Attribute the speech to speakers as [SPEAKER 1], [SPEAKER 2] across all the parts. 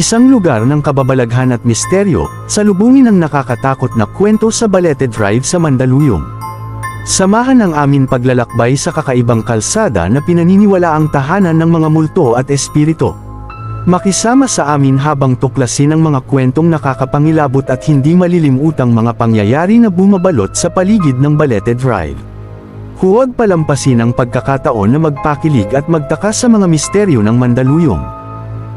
[SPEAKER 1] Isang lugar ng kababalaghan at misteryo, salubungin ang nakakatakot na kwento sa Balete Drive sa Mandaluyong. Samahan ang amin paglalakbay sa kakaibang kalsada na pinaniniwala ang tahanan ng mga multo at espirito. Makisama sa amin habang tuklasin ang mga kwentong nakakapangilabot at hindi malilimutang mga pangyayari na bumabalot sa paligid ng Balete Drive. Huwag palampasin ang pagkakataon na magpakilig at magtaka sa mga misteryo ng Mandaluyong.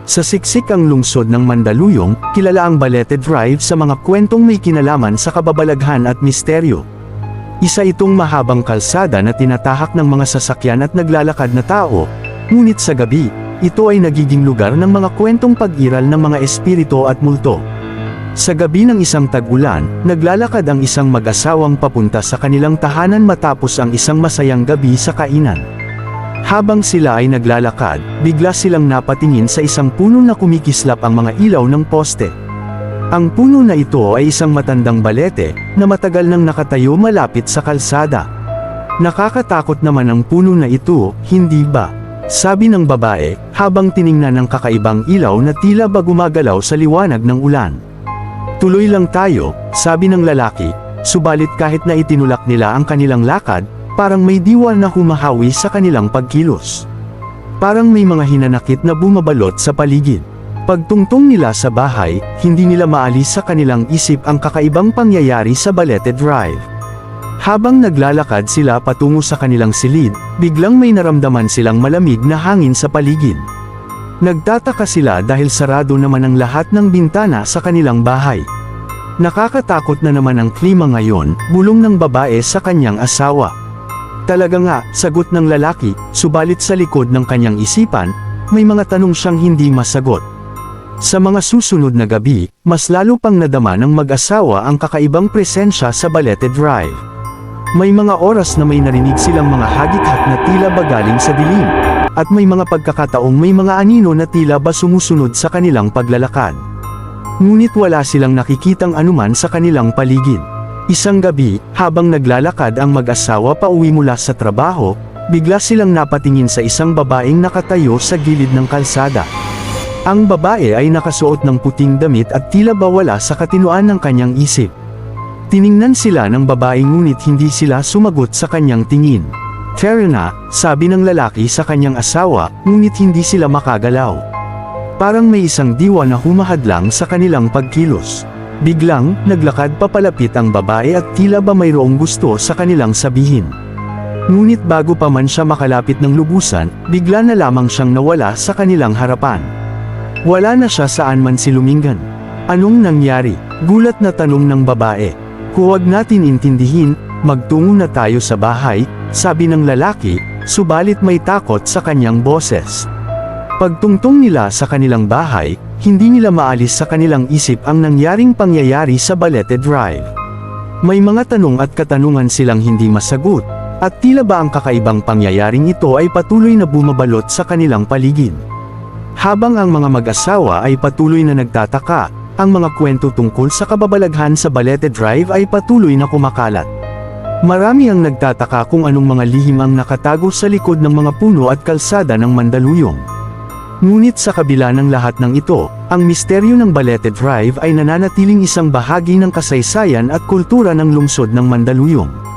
[SPEAKER 1] Sa siksik ang lungsod ng Mandaluyong, kilala ang Balete Drive sa mga kwentong may kinalaman sa kababalaghan at misteryo. Isa itong mahabang kalsada na tinatahak ng mga sasakyan at naglalakad na tao, ngunit sa gabi, ito ay nagiging lugar ng mga kwentong pag-iral ng mga espirito at multo. Sa gabi ng isang tag-ulan, naglalakad ang isang mag-asawang papunta sa kanilang tahanan matapos ang isang masayang gabi sa kainan. Habang sila ay naglalakad, bigla silang napatingin sa isang puno na kumikislap ang mga ilaw ng poste. Ang puno na ito ay isang matandang balete, na matagal nang nakatayo malapit sa kalsada. Nakakatakot naman ang puno na ito, hindi ba? Sabi ng babae, habang tiningnan ng kakaibang ilaw na tila ba gumagalaw sa liwanag ng ulan. Tuloy lang tayo, sabi ng lalaki, subalit kahit na itinulak nila ang kanilang lakad, parang may diwa na humahawi sa kanilang pagkilos. Parang may mga hinanakit na bumabalot sa paligid. Pagtungtong nila sa bahay, hindi nila maalis sa kanilang isip ang kakaibang pangyayari sa Balete Drive. Habang naglalakad sila patungo sa kanilang silid, biglang may naramdaman silang malamig na hangin sa paligid. Nagtataka sila dahil sarado naman ang lahat ng bintana sa kanilang bahay. Nakakatakot na naman ang klima ngayon, bulong ng babae sa kanyang asawa. Talaga nga, sagot ng lalaki, subalit sa likod ng kanyang isipan, may mga tanong siyang hindi masagot. Sa mga susunod na gabi, mas lalo pang nadama ng mag-asawa ang kakaibang presensya sa Balete Drive. May mga oras na may narinig silang mga hagit-hat na tila ba galing sa dilim, at may mga pagkakataong may mga anino na tila ba sumusunod sa kanilang paglalakad. Ngunit wala silang nakikitang anuman sa kanilang paligid. Isang gabi, habang naglalakad ang mag-asawa pa uwi mula sa trabaho, bigla silang napatingin sa isang babaeng nakatayo sa gilid ng kalsada. Ang babae ay nakasuot ng puting damit at tila ba wala sa katinoan ng kanyang isip. Tiningnan sila ng babae ngunit hindi sila sumagot sa kanyang tingin. Fair na, sabi ng lalaki sa kanyang asawa, ngunit hindi sila makagalaw. Parang may isang diwa na humahadlang sa kanilang pagkilos. Biglang, naglakad papalapit ang babae at tila ba mayroong gusto sa kanilang sabihin. Ngunit bago pa man siya makalapit ng lubusan, bigla na lamang siyang nawala sa kanilang harapan. Wala na siya saan man si Lumingan. Anong nangyari? Gulat na tanong ng babae. Huwag natin intindihin, magtungo na tayo sa bahay, sabi ng lalaki, subalit may takot sa kanyang boses. Pagtungtong nila sa kanilang bahay, hindi nila maalis sa kanilang isip ang nangyaring pangyayari sa Balete Drive. May mga tanong at katanungan silang hindi masagot, at tila ba ang kakaibang pangyayaring ito ay patuloy na bumabalot sa kanilang paligid. Habang ang mga mag-asawa ay patuloy na nagtataka, ang mga kwento tungkol sa kababalaghan sa Balete Drive ay patuloy na kumakalat. Marami ang nagtataka kung anong mga lihim ang nakatago sa likod ng mga puno at kalsada ng Mandaluyong. Ngunit sa kabila ng lahat ng ito, ang misteryo ng Balete Drive ay nananatiling isang bahagi ng kasaysayan at kultura ng lungsod ng Mandaluyong.